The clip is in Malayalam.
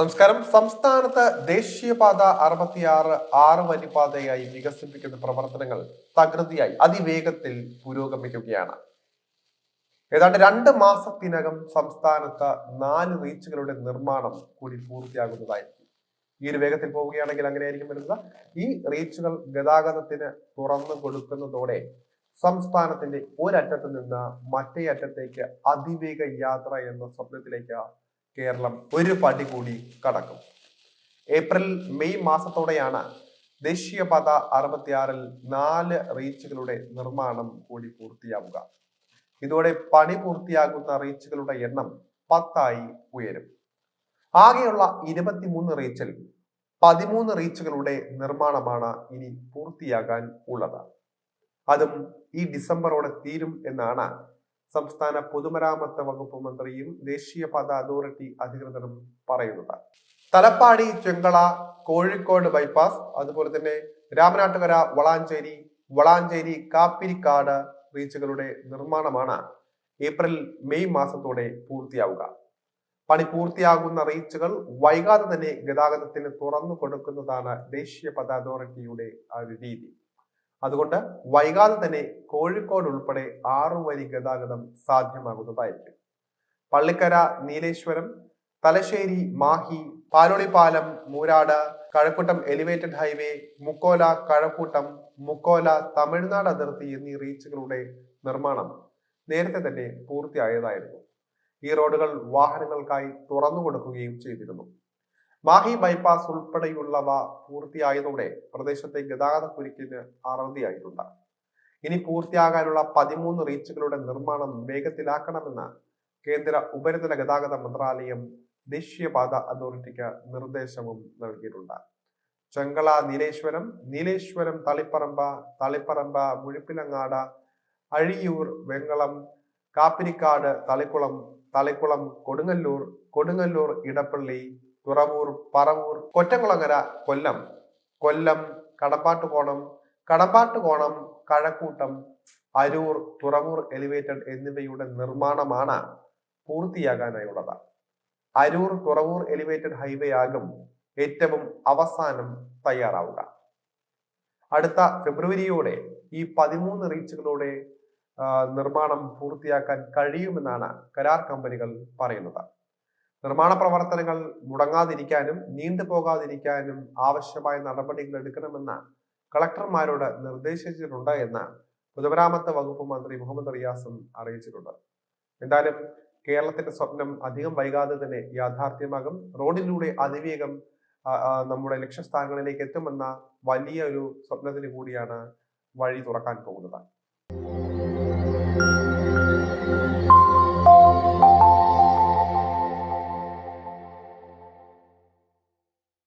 നമസ്കാരം. സംസ്ഥാനത്ത് ദേശീയപാത അറുപത്തിയാറ് ആറ് വരിപാതയായി വികസിപ്പിക്കുന്ന പ്രവർത്തനങ്ങൾ തകൃതിയായി അതിവേഗത്തിൽ പുരോഗമിക്കുകയാണ്. ഏതാണ്ട് രണ്ട് മാസത്തിനകം സംസ്ഥാനത്ത് നാല് റീച്ചുകളുടെ നിർമ്മാണം കൂടി പൂർത്തിയാകുന്നതായിരിക്കും. ഈ ഒരു വേഗത്തിൽ പോവുകയാണെങ്കിൽ അങ്ങനെയായിരിക്കും വരുന്നത്. ഈ റീച്ചുകൾ ഗതാഗതത്തിന് തുറന്നു കൊടുക്കുന്നതോടെ സംസ്ഥാനത്തിന്റെ ഒരറ്റത്ത് നിന്ന് മറ്റേ അറ്റത്തേക്ക് അതിവേഗ യാത്ര എന്ന സ്വപ്നത്തിലേക്ക് കേരളം ഒരു പടി കൂടി കടക്കും. ഏപ്രിൽ മെയ് മാസത്തോടെയാണ് ദേശീയപാത അറുപത്തിയാറിൽ നാല് റീച്ചുകളുടെ നിർമ്മാണം കൂടി പൂർത്തിയാവുക. ഇതോടെ പണി പൂർത്തിയാകുന്ന റീച്ചുകളുടെ എണ്ണം പത്തായി ഉയരും. ആകെയുള്ള ഇരുപത്തിമൂന്ന് റീച്ചിൽ പതിമൂന്ന് റീച്ചുകളുടെ നിർമ്മാണമാണ് ഇനി പൂർത്തിയാകാൻ ഉള്ളത്. അതും ഈ ഡിസംബറോടെ തീരും എന്നാണ് സംസ്ഥാന പൊതുമരാമത്ത് വകുപ്പ് മന്ത്രിയും ദേശീയപാത അതോറിറ്റി അധികൃതരും പറയുന്നത് തലപ്പാടി ചെങ്കള കോഴിക്കോട് ബൈപ്പാസ് അതുപോലെ തന്നെ രാമനാട്ടുകര വളാഞ്ചേരി വളാഞ്ചേരി കാപ്പിരിക്കാട് റീച്ചുകളുടെ നിർമ്മാണമാണ് ഏപ്രിൽ മെയ് മാസത്തോടെ പൂർത്തിയാവുക. പണി പൂർത്തിയാകുന്ന റീച്ചുകൾ വൈകാതെ തന്നെ ഗതാഗതത്തിന് തുറന്നു കൊടുക്കുന്നതാണ് ദേശീയ ദേശീയപാത അതോറിറ്റിയുടെ ഒരു രീതി. അതുകൊണ്ട് വൈകാതെ തന്നെ കോഴിക്കോട് ഉൾപ്പെടെ ആറു വരി ഗതാഗതം സാധ്യമാകുന്നതായിരിക്കും. പള്ളിക്കര നീലേശ്വരം തലശ്ശേരി മാഹി പാലോളിപ്പാലം മൂരാട് കഴക്കൂട്ടം എലിവേറ്റഡ് ഹൈവേ മുക്കോല കഴക്കൂട്ടം മുക്കോല തമിഴ്നാട് അതിർത്തി എന്നീ റീച്ചുകളുടെ നിർമ്മാണം നേരത്തെ തന്നെ പൂർത്തിയായതായിരുന്നു. ഈ റോഡുകൾ വാഹനങ്ങൾക്കായി തുറന്നു കൊടുക്കുകയും ചെയ്തിരുന്നു. മാഹി ബൈപ്പാസ് ഉൾപ്പെടെയുള്ളവ പൂർത്തിയായതോടെ പ്രദേശത്തെ ഗതാഗത കുരുക്കിന് അറുതിയായിട്ടുണ്ട്. ഇനി പൂർത്തിയാകാനുള്ള പതിമൂന്ന് റീച്ചുകളുടെ നിർമ്മാണം വേഗത്തിലാക്കണമെന്ന് കേന്ദ്ര ഉപരിതല ഗതാഗത മന്ത്രാലയം ദേശീയപാത അതോറിറ്റിക്ക് നിർദ്ദേശവും നൽകിയിട്ടുണ്ട്. ചെങ്കള നീലേശ്വരം നീലേശ്വരം തളിപ്പറമ്പ തളിപ്പറമ്പ മുഴുപ്പിലങ്ങാട് അഴിയൂർ വെങ്ങളം കാപ്പിരിക്കാട് തളിക്കുളം തളിക്കുളം കൊടുങ്ങല്ലൂർ കൊടുങ്ങല്ലൂർ ഇടപ്പള്ളി തുറവൂർ പറവൂർ കൊറ്റംകുളങ്ങര കൊല്ലം. കൊല്ലം കടമ്പാട്ടുകോണം കടമ്പാട്ടുകോണം കഴക്കൂട്ടം അരൂർ തുറവൂർ എലിവേറ്റഡ് എന്നിവയുടെ നിർമ്മാണമാണ് പൂർത്തിയാകാനായുള്ളത്. അരൂർ തുറവൂർ എലിവേറ്റഡ് ഹൈവേ ആകും ഏറ്റവും അവസാനം തയ്യാറാവുക. അടുത്ത ഫെബ്രുവരിയോടെ ഈ പതിമൂന്ന് റീച്ചുകളോടെ നിർമ്മാണം പൂർത്തിയാക്കാൻ കഴിയുമെന്നാണ് കരാർ കമ്പനികൾ പറയുന്നത്. നിർമ്മാണ പ്രവർത്തനങ്ങൾ മുടങ്ങാതിരിക്കാനും നീണ്ടുപോകാതിരിക്കാനും ആവശ്യമായ നടപടികൾ എടുക്കണമെന്ന് കളക്ടർമാരോട് നിർദ്ദേശിച്ചിട്ടുണ്ട് എന്ന് പൊതുമരാമത്ത് വകുപ്പ് മന്ത്രി മുഹമ്മദ് റിയാസും അറിയിച്ചിട്ടുണ്ട്. എന്തായാലും കേരളത്തിന്റെ സ്വപ്നം അധികം വൈകാതെ തന്നെ യാഥാർത്ഥ്യമാകും. റോഡിലൂടെ അതിവേഗം നമ്മുടെ ലക്ഷ്യസ്ഥാനങ്ങളിലേക്ക് എത്തുമെന്ന വലിയ ഒരു സ്വപ്നത്തിന് കൂടിയാണ് വഴി തുറക്കാൻ പോകുന്നത്.